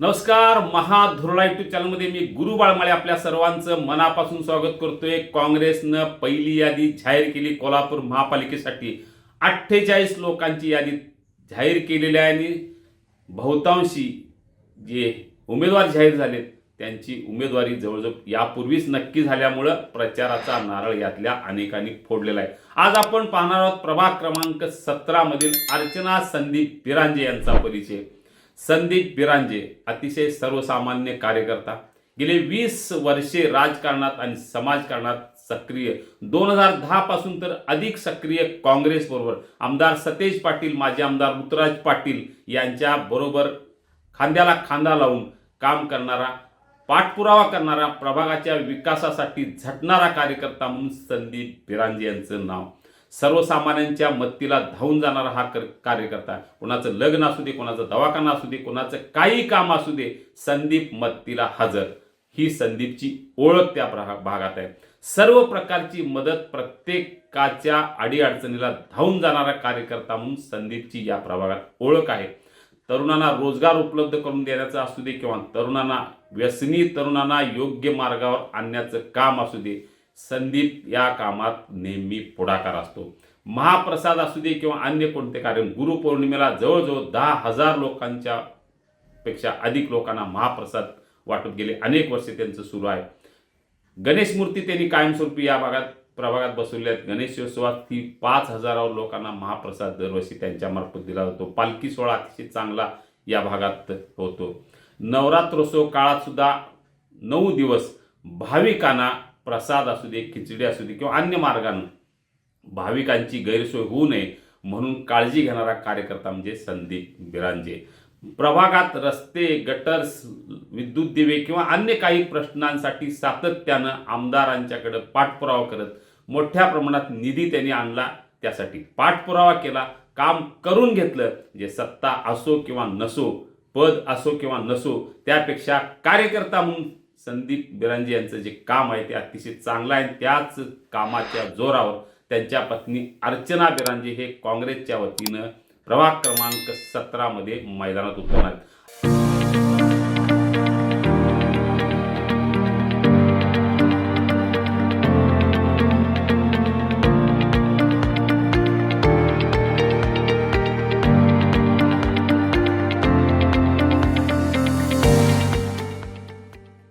नमस्कार महाधुरळा युट्यूब चॅनलमध्ये मी गुरु बाळमाळे आपल्या सर्वांचं मनापासून स्वागत करतोय. काँग्रेसनं पहिली यादी जाहीर केली कोल्हापूर महापालिकेसाठी. अठ्ठेचाळीस लोकांची यादी जाहीर केलेली आहे आणि बहुतांशी जे उमेदवार जाहीर झालेत त्यांची उमेदवारी जवळजवळ यापूर्वीच नक्की झाल्यामुळं प्रचाराचा नारळ यातल्या अनेकांनी फोडलेला आहे. आज आपण पाहणार आहोत प्रभाग क्रमांक सतरामधील अर्चना संदीप बिरांजे यांचा परिचय. संदीप बिरांजे अतिशय सर्वसामान्य कार्यकर्ता. गेले वीस वर्षे राजकारणात आणि समाजकारणात सक्रिय. दोन हजार दहा पासून तर अधिक सक्रिय काँग्रेसबरोबर आमदार सतेज पाटील माजी आमदार ऋतुराज पाटील यांच्या बरोबर खांद्याला खांदा लावून काम करणारा पाठपुरावा करणारा प्रभागाच्या विकासासाठी झटणारा कार्यकर्ता म्हणून संदीप बिरांजे यांचं नाव. सर्वसामान्यांच्या मत्तीला धावून जाणारा हा कर कार्यकर्ता. कोणाचं लग्न असू दे कोणाचं दवाखाना असू दे कोणाचं काही काम असू दे संदीप मत्तीला हजर. ही संदीपची ओळख त्या भागात आहे. सर्व प्रकारची मदत प्रत्येकाच्या अडीअडचणीला धावून जाणारा कार्यकर्ता म्हणून संदीपची या प्रभागात ओळख आहे. तरुणांना रोजगार उपलब्ध करून देण्याचं असू दे किंवा तरुणांना व्यसनी तरुणांना योग्य मार्गावर आणण्याचं काम असू दे संदीप या कामात नेहमी पुढाकार असतो. महाप्रसाद असू दे किंवा अन्य कोणते कार्यक्रम गुरुपौर्णिमेला जवळजवळ दहा हजार लोकांच्या पेक्षा अधिक लोकांना महाप्रसाद वाटप गेले. अनेक वर्षे त्यांचं सुरू आहे. गणेश मूर्ती त्यांनी कायमस्वरूपी या भागात प्रभागात बसवल्या आहेत. गणेशोत्सवात ती पाच हजारावर लोकांना महाप्रसाद दरवर्षी त्यांच्या मार्फत दिला जातो. पालखी सोहळा अतिशय चांगला या भागात होतो. नवरात्रोत्सव काळात सुद्धा नऊ दिवस भाविकांना प्रसाद असू दे खिचडी असू दे किंवा अन्य मार्गानं भाविकांची गैरसोय होऊ नये म्हणून काळजी घेणारा कार्यकर्ता म्हणजे संदीप बिरांजे. प्रभागात रस्ते गटर्स विद्युत दिवे किंवा अन्य काही प्रश्नांसाठी सातत्यानं आमदारांच्याकडे पाठपुरावा करत मोठ्या प्रमाणात निधी त्यांनी आणला. त्यासाठी पाठपुरावा केला. काम करून घेतलं. जे सत्ता असो किंवा नसो पद असो किंवा नसो त्यापेक्षा कार्यकर्ता म्हणून संदीप बिरांजे यांचं जे काम आहे ते अतिशय चांगलं आहे त्याच कामाच्या जोरावर त्यांच्या पत्नी अर्चना बिरांजे हे काँग्रेसच्या वतीनं प्रभाग क्रमांक सतरामध्ये मैदानात उतरणार आहेत.